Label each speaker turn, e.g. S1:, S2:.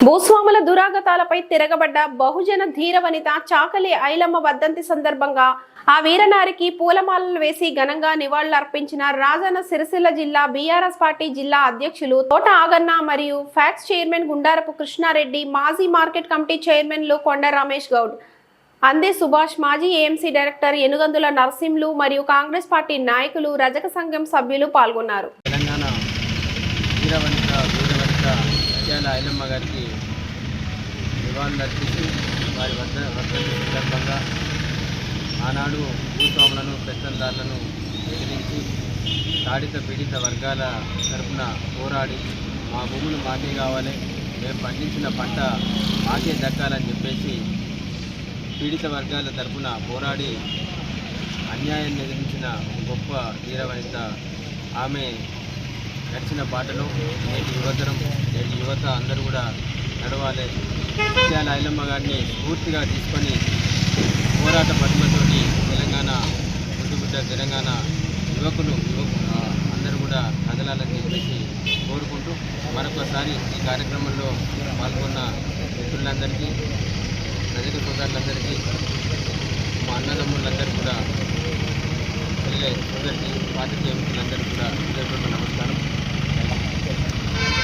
S1: భూస్వాముల దురాగతాలపై తిరగబడ్డ బహుజన ధీర వనిత చాకలి ఐలమ్మ వద్దంతి సందర్భంగా ఆ వీరనారికి పూలమాలలు వేసి ఘనంగా నివాళులర్పించిన రాజన్న సిరిసిల్ల జిల్లా బీఆర్ఎస్ పార్టీ జిల్లా అధ్యక్షులు తోట ఆగన్న మరియు ఫ్యాక్స్ చైర్మన్ గుండారపు కృష్ణారెడ్డి మాజీ మార్కెట్ కమిటీ చైర్మన్లు కొండ రమేష్ గౌడ్ అందే సుభాష్ మాజీ ఏఎంసీ డైరెక్టర్ ఎనుగందుల నరసింహులు మరియు కాంగ్రెస్ పార్టీ నాయకులు రజక సంఘం సభ్యులు పాల్గొన్నారు.
S2: తెలంగాణ ముత్యాల ఐలమ్మ గారికి నివాళులు అర్పించి వారి వద్ద వర్ధంతి సందర్భంగా ఆనాడు భూస్వాములను పెత్తందారులను ఎదిరించి తాడిత పీడిత వర్గాల తరపున పోరాడి మా భూములు మాకే కావాలి మేము పండించిన పంట మాకే దక్కాలని చెప్పేసి పీడిత వర్గాల తరపున పోరాడి అన్యాయాన్ని ఎదిరించిన గొప్ప వీరవనిత ఆమె నడిచిన బాటలో నేటి యువతరం యువత అందరూ కూడా నడవాలి. ముత్యాల ఐలమ్మ గారిని పూర్తిగా తీసుకొని పోరాట పద్మతోటి తెలంగాణ ముందుబిడ్డ తెలంగాణ యువకులు యువకులు అందరూ కూడా కదలాలని చెప్పేసి కోరుకుంటూ మరొకసారి ఈ కార్యక్రమంలో పాల్గొన్న మిత్రులందరికీ ప్రజల సోదరులందరికీ మా అన్నదమ్ములందరూ కూడా పిల్లలే అందరికీ పాత్రికేయులందరికీ కూడా